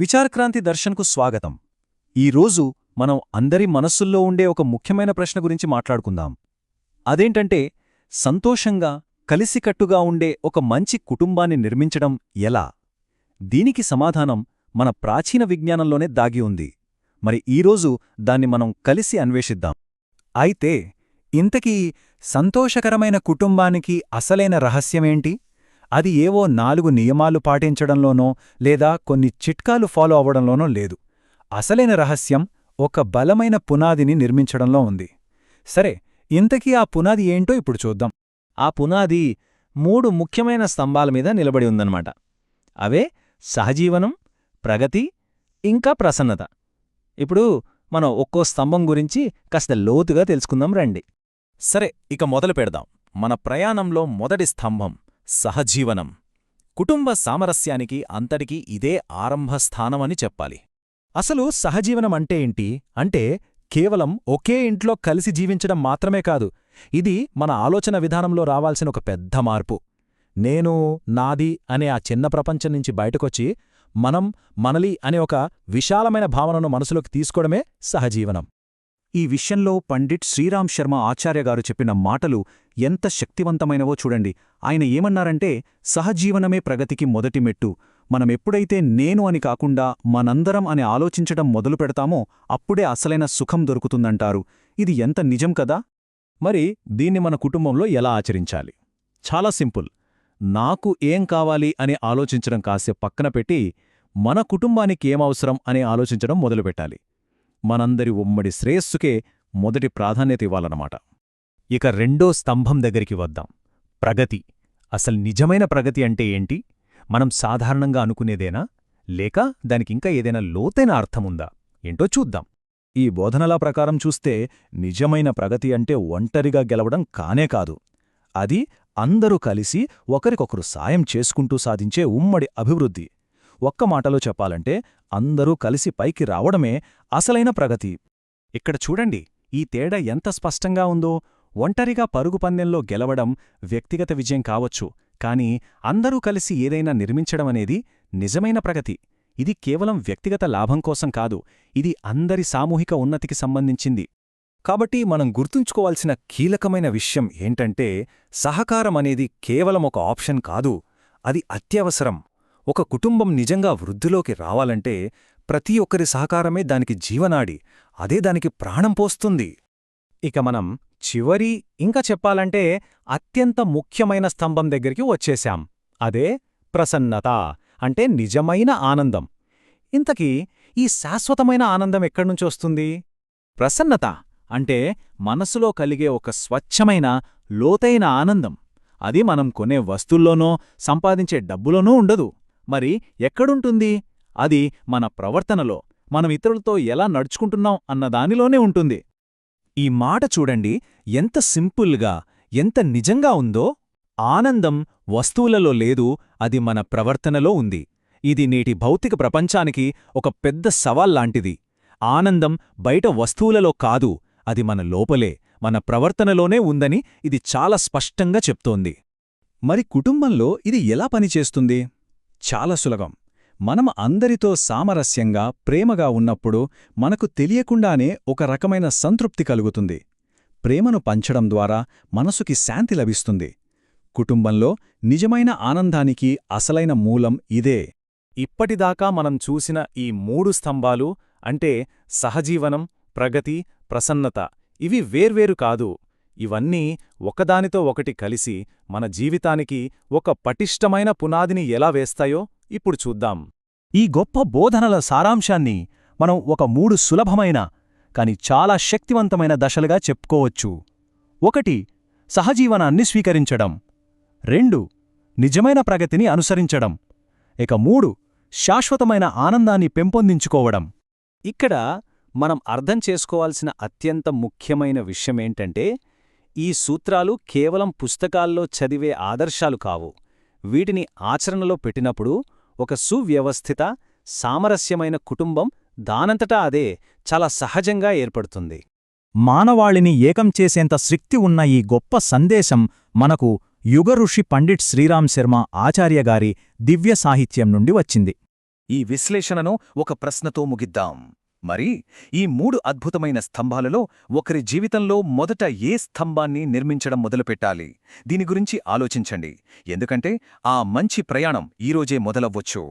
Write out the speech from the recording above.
విచారక్రాంతి దర్శన్కు స్వాగతం. ఈరోజు మనం అందరి మనస్సుల్లో ఉండే ఒక ముఖ్యమైన ప్రశ్న గురించి మాట్లాడుకుందాం. అదేంటంటే సంతోషంగా కలిసికట్టుగా ఉండే ఒక మంచి కుటుంబాన్ని నిర్మించడం ఎలా? దీనికి సమాధానం మన ప్రాచీన విజ్ఞానంలోనే దాగి ఉంది. మరి ఈరోజు దాన్ని మనం కలిసి అన్వేషిద్దాం. అయితే ఇంతకీ సంతోషకరమైన కుటుంబానికి అసలైన రహస్యమేంటి? అది ఏవో నాలుగు నియమాలు పాటించడంలోనో లేదా కొన్ని చిట్కాలు ఫాలో అవ్వడంలోనో లేదు. అసలైన రహస్యం ఒక బలమైన పునాదిని నిర్మించడంలో ఉంది. సరే ఇంతకీ ఆ పునాది ఏంటో ఇప్పుడు చూద్దాం. ఆ పునాది మూడు ముఖ్యమైన స్తంభాల మీద నిలబడి ఉందన్నమాట. అవే సహజీవనం ప్రగతి ఇంకా ప్రసన్నత. ఇప్పుడు మనం ఒక్కో స్తంభం గురించి కాస్త లోతుగా తెలుసుకుందాం రండి. సరే ఇక మొదలు పెడదాం. మన ప్రయాణంలో మొదటి స్తంభం. సహజీవనం. కుటుంబ సామరస్యానికి అంతటికీ ఇదే ఆరంభస్థానమని చెప్పాలి. అసలు సహజీవనం అంటే ఏంటి? అంటే కేవలం ఒకే ఇంట్లో కలిసి జీవించడం మాత్రమే కాదు ఇది మన ఆలోచన విధానంలో రావాల్సిన ఒక పెద్ద మార్పు. నేను నాది అనే ఆ చిన్న ప్రపంచం నుంచి బయటకొచ్చి మనం మనలి అనే ఒక విశాలమైన భావనను మనసులోకి తీసుకోవడమే సహజీవనం. ఈ విషయంలో పండిట్ శ్రీరామ్ శర్మ ఆచార్యగారు చెప్పిన మాటలు ఎంత శక్తివంతమైనవో చూడండి. ఆయన ఏమన్నారంటే సహజీవనమే ప్రగతికి మొదటి మెట్టు. మనమెప్పుడైతే నేను అని కాకుండా మనందరం అని ఆలోచించడం మొదలు పెడతామో అప్పుడే అసలైన సుఖం దొరుకుతుందంటారు. ఇది ఎంత నిజం కదా? మరి దీన్ని మన కుటుంబంలో ఎలా ఆచరించాలి? చాలా సింపుల్. నాకు ఏం కావాలి అని ఆలోచించడం కాసేపు పక్కన పెట్టి మన కుటుంబానికి ఏమవసరం అని ఆలోచించడం మొదలుపెట్టాలి. మనందరి ఉమ్మడి శ్రేయస్సుకే మొదటి ప్రాధాన్యత ఇవ్వాలన్నమాట. ఇక రెండో స్తంభం దగ్గరికి వద్దాం. ప్రగతి. అసలు నిజమైన ప్రగతి అంటే ఏంటి? మనం సాధారణంగా అనుకునేదేనా? లేక దానికింకా ఏదైనా లోతైన అర్థముందా? ఏంటో చూద్దాం. ఈ బోధనల ప్రకారం చూస్తే నిజమైన ప్రగతి అంటే ఒంటరిగా గెలవడం కానే కాదు. అది అందరూ కలిసి ఒకరికొకరు సాయం చేసుకుంటూ సాధించే ఉమ్మడి అభివృద్ధి. ఒక్క మాటలో చెప్పాలంటే అందరూ కలిసి పైకి రావడమే అసలైన ప్రగతి. ఇక్కడ చూడండి ఈ తేడా ఎంత స్పష్టంగా ఉందో. ఒంటరిగా పరుగు పందెంలో గెలవడం వ్యక్తిగత విజయం కావచ్చు కానీ అందరూ కలిసి ఏదైనా నిర్మించడమనేది నిజమైన ప్రగతి. ఇది కేవలం వ్యక్తిగత లాభం కోసం కాదు ఇది అందరి సామూహిక ఉన్నతికి సంబంధించింది. కాబట్టి మనం గుర్తుంచుకోవాల్సిన కీలకమైన విషయం ఏంటంటే సహకారం అనేది కేవలం ఒక ఆప్షన్ కాదు అది అత్యవసరం. ఒక కుటుంబం నిజంగా వృద్ధిలోకి రావాలంటే ప్రతి ఒక్కరి సహకారమే దానికి జీవనాడి అదే దానికి ప్రాణం పోస్తుంది. ఇక మనం చివరి ఇంకా చెప్పాలంటే అత్యంత ముఖ్యమైన స్తంభం దగ్గరికి వచ్చేశాం. అదే ప్రసన్నత అంటే నిజమైన ఆనందం. ఇంతకీ ఈ శాశ్వతమైన ఆనందం ఎక్కడ్నుంచొస్తుంది ప్రసన్నత అంటే మనసులో కలిగే ఒక స్వచ్ఛమైన లోతైన ఆనందం. అది మనం కొనే వస్తుల్లోనో సంపాదించే డబ్బులోనూ ఉండదు. మరి ఎక్కడుంటుంది? అది మన ప్రవర్తనలో. మనం ఇతరులతో ఎలా నడుచుకుంటున్నాం అన్నదానిలోనే ఉంటుంది. ఈ మాట చూడండి. ఎంత సింపుల్గా ఎంత నిజంగా ఉందో. ఆనందం వస్తువులలో లేదు అది మన ప్రవర్తనలో ఉంది. ఇది నేటి భౌతిక ప్రపంచానికి ఒక పెద్ద సవాల్లాంటిది ఆనందం బయట వస్తువులలో కాదు అది మన లోపలే మన ప్రవర్తనలోనే ఉందని ఇది చాలా స్పష్టంగా చెప్తోంది. మరి కుటుంబంలో ఇది ఎలా పనిచేస్తుంది? చాలా సులభం. మనం అందరితో సామరస్యంగా ప్రేమగా ఉన్నప్పుడు మనకు తెలియకుండానే ఒక రకమైన సంతృప్తి కలుగుతుంది. ప్రేమను పంచడం ద్వారా మనసుకి శాంతి లభిస్తుంది. కుటుంబంలో నిజమైన ఆనందానికి అసలైన మూలం ఇదే. ఇప్పటిదాకా మనం చూసిన ఈ మూడు స్తంభాలు అంటే సహజీవనం ప్రగతి ప్రసన్నత ఇవి వేర్వేరు కాదు. ఇవన్నీ ఒకదానితో ఒకటి కలిసి మన జీవితానికి ఒక పటిష్టమైన పునాదిని ఎలా వేస్తాయో ఇప్పుడు చూద్దాం. ఈ గొప్ప బోధనల సారాంశాన్ని మనం ఒక మూడు సులభమైన కాని చాలా శక్తివంతమైన దశలుగా చెప్పుకోవచ్చు. ఒకటి సహజీవనాన్ని స్వీకరించడం. రెండు నిజమైన ప్రగతిని అనుసరించడం. ఇక మూడు శాశ్వతమైన ఆనందాన్ని పెంపొందించుకోవడం. ఇక్కడ మనం అర్థం చేసుకోవాల్సిన అత్యంత ముఖ్యమైన విషయమేంటంటే ఈ సూత్రాలు కేవలం పుస్తకాల్లో చదివే ఆదర్శాలు కావు. వీటిని ఆచరణలో పెట్టినప్పుడు ఒక సువ్యవస్థిత సామరస్యమైన కుటుంబం దానంతటా అదే చాలా సహజంగా ఏర్పడుతుంది. మానవాళిని ఏకం చేసేంత శక్తి ఉన్న ఈ గొప్ప సందేశం మనకు యుగఋషి పండిట్ శ్రీరామ్ శర్మ ఆచార్యగారి దివ్య సాహిత్యం నుండి వచ్చింది. ఈ విశ్లేషణను ఒక ప్రశ్నతో ముగిద్దాం. మరి ఈ మూడు అద్భుతమైన స్తంభాలలో ఒకరి జీవితంలో మొదట ఏ స్తంభాన్ని నిర్మించడం మొదలుపెట్టాలి? దీని గురించి ఆలోచించండి. ఎందుకంటే ఆ మంచి ప్రయాణం ఈరోజే మొదలవ్వచ్చు.